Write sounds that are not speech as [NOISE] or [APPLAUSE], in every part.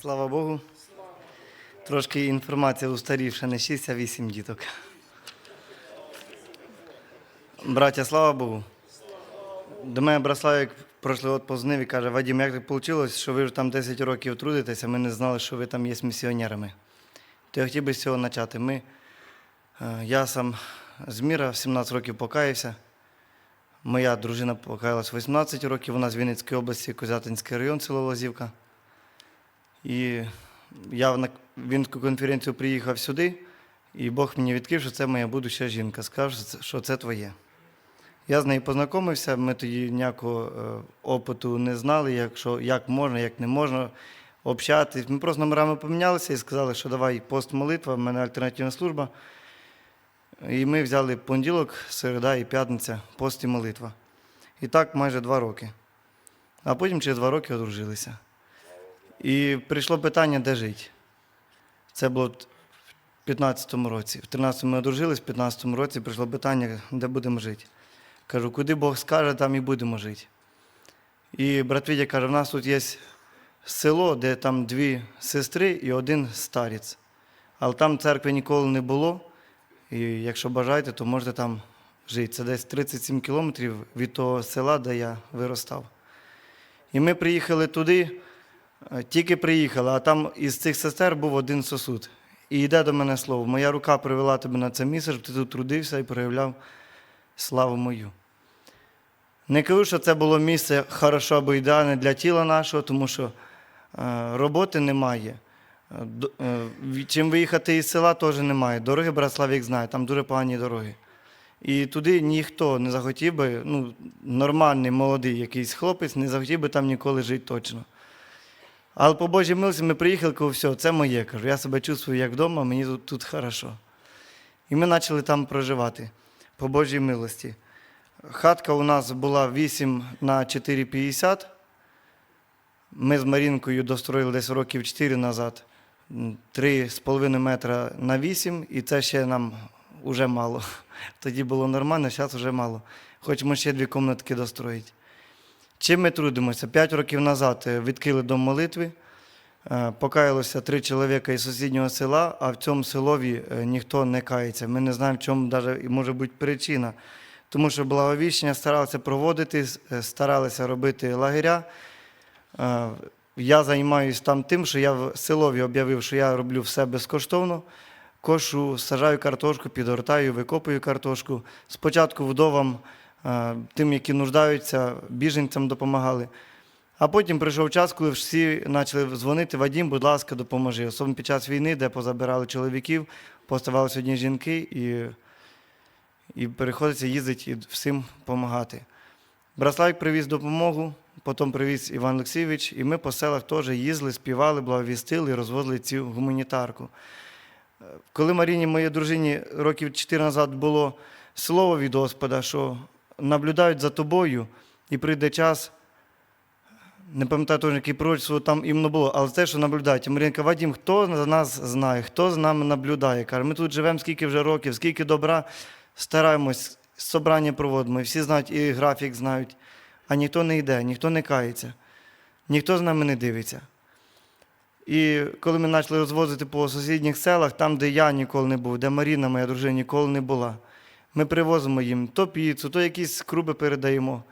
Слава Богу. Трошки інформація устарівша, не 6, а 8 діток. Браття, слава Богу. До мене Браславик пройшли от позвонив і каже, Вадим, як так вийшло, що ви вже там 10 років трудитеся, ми не знали, що ви там є місіонерами. То я хотів би з цього почати. Ми, е, я сам з міра, в 17 років покаявся. Моя дружина покаялась 18 років, вона з Вінницької області, Козятинський район, село Лазівка. І я на Вінницьку конференцію приїхав сюди, і Бог мені відкрив, що це моя будуща жінка. Сказав, що це- твоє. Я з нею познайомився, ми тоді ніякого е, опиту не знали, якщо, як можна, як не можна общатись. Ми просто номерами помінялися і сказали, що давай пост молитва, в мене альтернативна служба. І ми взяли понеділок, середа і п'ятниця, пост і молитва. І так майже два роки. А потім через два роки одружилися. І прийшло питання, де жити. Це було в 15-му році. В 13-му ми одружились, в 15-му році прийшло питання, де будемо жити. Кажу, куди Бог скаже, там і будемо жити. І брат Вітя каже, в нас тут є село, де там дві сестри і один старець. Але там церкви ніколи не було. І якщо бажаєте, то можете там жити. Це десь 37 кілометрів від того села, де я виростав. І ми приїхали туди, тільки приїхали, а там із цих сестер був один сосуд. І йде до мене слово: моя рука привела тебе на це місце, щоб ти тут трудився і проявляв славу мою. Не кажу, що це було місце хорошо або ідеальне для тіла нашого, тому що е, роботи немає. Е, е, Чим виїхати із села, теж немає. Дороги Браславік знає, там дуже погані дороги. І туди ніхто не захотів би, ну, нормальний молодий якийсь хлопець не захотів би там ніколи жити точно. Але по Божій милості ми приїхали, кажу, все, це моє. Кажу, я себе чувствую як вдома, мені тут, тут хорошо. І ми почали там проживати по Божій милості. Хатка у нас була 8 на 4,50. Ми з Марінкою достроїли десь років 4 назад. 3,5 метра на 8, і це ще нам вже мало. [LAUGHS] Тоді було нормально, зараз вже мало. Хочемо ще дві кімнатки достроїти. Чим ми трудимося? П'ять років назад е, відкрили дом молитви. Е, Покаялося три чоловіка із сусіднього села, а в цьому селові е, ніхто не кається. Ми не знаємо, в чому і може бути причина. Тому що благовіщення старалися проводити, старалися робити лагеря. Я займаюся там тим, що я в селові об'явив, що я роблю все безкоштовно. Кошу, сажаю картошку, підгортаю, викопую картошку. Спочатку вдовам, тим, які нуждаються, біженцям допомагали. А потім прийшов час, коли всі почали дзвонити, Вадім, будь ласка, допоможи. Особливо під час війни, де позабирали чоловіків, поставалися одні жінки, і, і переходиться їздити і всім допомагати. Браславик привіз допомогу, потім привіз Іван Олексійович, і ми по селах теж їздили, співали, благовістили розвозили цю гуманітарку. Е, Коли Маріні, моїй дружині, років 4 назад було слово від Господа, що наблюдають за тобою, і прийде час, не пам'ятаю теж, яке пророчество там іменно було, але те, що наблюдають. Марінка Вадім, хто за нас знає, хто за нами наблюдає? Каже, ми тут живемо скільки вже років, скільки добра, стараємось, собрання проводимо, і всі знають, і графік знають, а ніхто не йде, ніхто не кається, ніхто з нами не дивиться. І коли ми почали розвозити по сусідніх селах, там, де я ніколи не був, де Маріна, моя дружина, ніколи не була, ми привозимо їм то піцу, то якісь круби передаємо.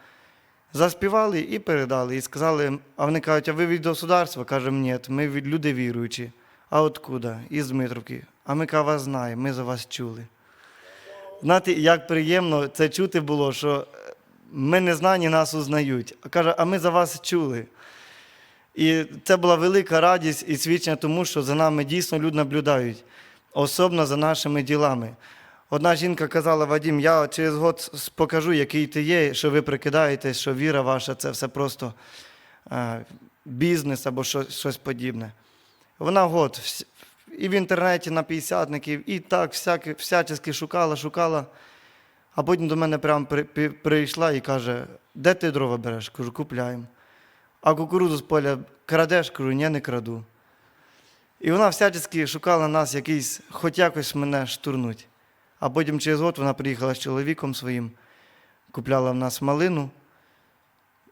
Заспівали і передали. І сказали, а вони кажуть, а ви від государства? Кажемо, ні, ми від люди віруючі. А откуда? Із Дмитровки. А ми кажемо, вас знаємо, ми за вас чули. Знаєте, як приємно це чути було, що ми не знані, нас узнають. А каже, а ми за вас чули. І це була велика радість і свідчення тому, що за нами дійсно люди наблюдають, особливо за нашими ділами. Одна жінка казала, Вадім, я через год покажу, який ти є, що ви прикидаєтесь, що віра ваша це все просто е, бізнес або щось, подібне. Вона год і в інтернеті на п'ятдесятників, і так всяки, всячески шукала, шукала. А потім до мене прямо при, при- прийшла і каже, де ти дрова береш? Кажу, купляємо. А кукурудзу з поля крадеш, кажу, ні, не краду. І вона всячески шукала нас якийсь, хоч якось мене штурнуть. А потім через год вона приїхала з чоловіком своїм, купляла в нас малину.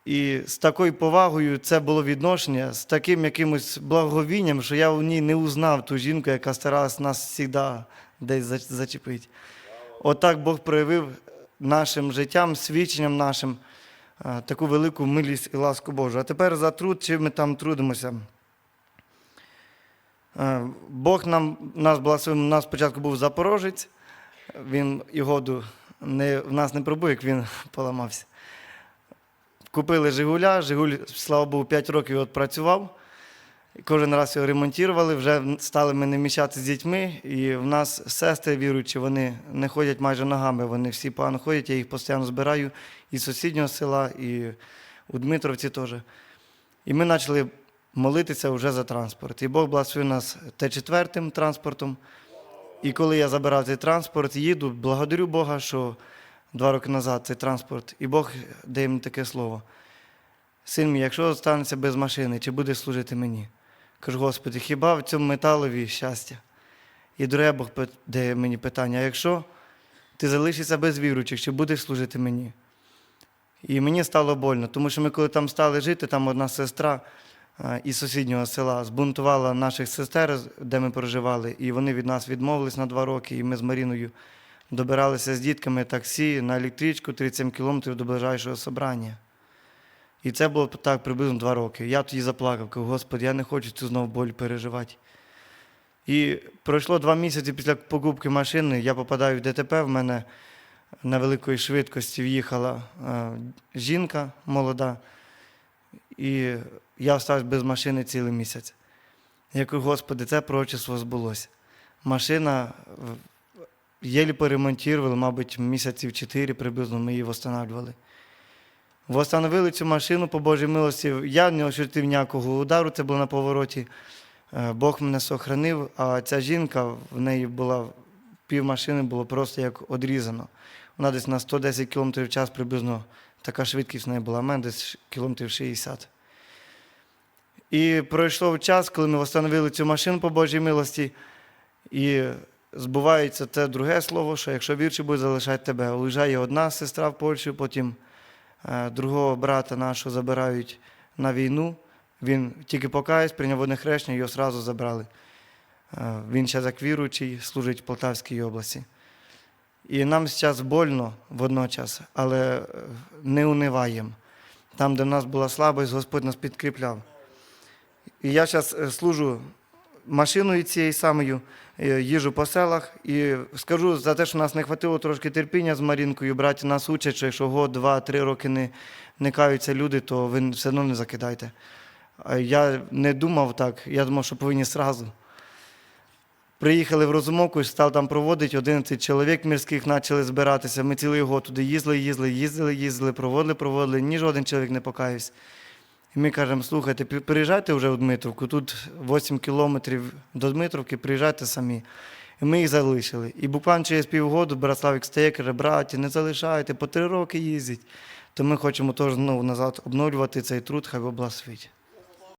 І з такою повагою це було відношення, з таким якимось благовінням, що я в ній не узнав ту жінку, яка старалась нас завжди десь зачепити. Отак Бог проявив нашим життям, свідченням нашим таку велику милість і ласку Божу. А тепер за труд, чим ми там трудимося. Бог нам, нас благословив, у нас спочатку був запорожець, він і не, в нас не пробув, як він [LAUGHS] поламався. Купили Жигуля, Жигуль, слава Богу, 5 років відпрацював. І Кожен раз його ремонтували, вже стали ми не вміщати з дітьми. І в нас сестри віруючі, вони не ходять майже ногами, вони всі погано ходять, я їх постійно збираю із сусіднього села, і у Дмитровці теж. І ми почали молитися вже за транспорт. І Бог благословив нас Т4 транспортом. І коли я забирав цей транспорт, їду, благодарю Бога, що два роки назад цей транспорт, і Бог дає мені таке слово. Син мій, якщо останеться без машини, чи будеш служити мені? Кажу, Господи, хіба в цьому металові щастя? І друге Бог дає мені питання: а якщо ти залишишся без віруючих, чи будеш служити мені? І мені стало больно, тому що ми, коли там стали жити, там одна сестра із сусіднього села збунтувала наших сестер, де ми проживали, і вони від нас відмовились на два роки, і ми з Маріною добиралися з дітками таксі на електричку 37 кілометрів до ближайшого собрання. І це було так приблизно два роки. Я тоді заплакав, кажу, Господи, я не хочу цю знову боль переживати. І пройшло два місяці після покупки машини, я попадаю в ДТП, в мене на великої швидкості в'їхала е, жінка молода, і я остався без машини цілий місяць. Я кажу, Господи, це пророчество збулося. Машина єлі поремонтували, мабуть, місяців чотири приблизно ми її встановлювали. Восстановили цю машину по Божій милості. Я не ощутив ніякого удару, це було на повороті. Е, Бог мене сохранив, а ця жінка, в неї була пів машини було просто як одрізано. Вона десь на 110 км в час приблизно така швидкість в неї була, в мене десь кілометрів 60. І пройшов час, коли ми встановили цю машину по Божій милості, і збувається те друге слово, що якщо вірчі буде залишати тебе, уїжджає одна сестра в Польщу, потім е, другого брата нашого забирають на війну. Він тільки покаявся, прийняв одне хрещення, його одразу забрали. Е, Він ще як віруючий, служить в Полтавській області. І нам зараз больно водночас, але е, не униваємо. Там, де в нас була слабість, Господь нас підкріпляв. І я зараз служу машиною цією самою, е, їжу по селах і скажу за те, що нас не хватило трошки терпіння з Марінкою. Браті нас учать, що якщо год, два, три роки не, не каються люди, то ви все одно не закидайте. Я не думав так, я думав, що повинні сразу. Приїхали в Розумовку, став там проводити 11 чоловік мірських почали збиратися. Ми цілий год туди їздили, їздили, їздили, їздили, проводили, проводили. Ні жоден чоловік не покаявся. І ми кажемо, слухайте, приїжджайте вже у Дмитровку, тут 8 кілометрів до Дмитровки, приїжджайте самі. І ми їх залишили. І буквально через півгоду Браславік стає, каже, браті, не залишайте, по три роки їздять. То ми хочемо теж знову назад обновлювати цей труд, хай Бог благословить.